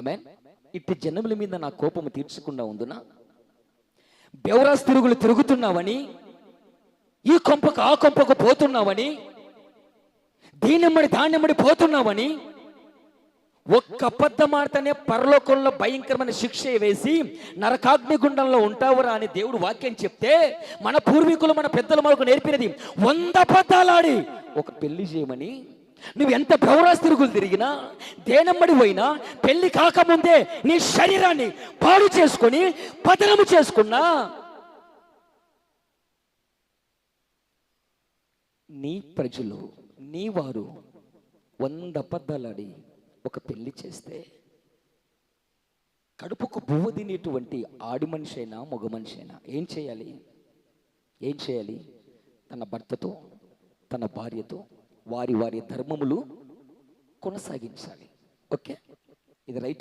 ఆమె ఇట్టి జనముల మీద నా కోపము తీర్చకుండా ఉందునా బెవరాస్ తిరుగులు తిరుగుతున్నావని ఈ కొంపకు ఆ కొంపకు పోతున్నావని దీనెమ్మడి ధాన్యమ్మడి పోతున్నావని ఒక్క అబద్ధం ఆడితేనే పరలోకంలో భయంకరమైన శిక్ష వేసి నరకాగ్నిగుండంలో ఉంటావురా అని దేవుడు వాక్యం చెప్తే మన పూర్వీకులు మన పెద్దలు మనకు నేర్పినది వంద పద్దాలాడి ఒక పెళ్ళి చేయమని నువ్వు ఎంత భౌరాస్తిరుగులు తిరిగినా దేనమ్మడి పోయినా పెళ్ళి కాకముందే నీ శరీరాన్ని పాడు చేసుకొని పతనము చేసుకున్నా నీ ప్రజలు నీ వారు వంద అబద్ధాలాడి ఒక పెళ్ళి చేస్తే కడుపుకు బువ్వ తినేటువంటి ఆడి మనిషి అయినా మగ మనిషి అయినా ఏం చేయాలి? ఏం చేయాలి? తన భర్తతో తన భార్యతో వారి వారి ధర్మములు కొనసాగించాలి. ఓకే? ఇది రైట్?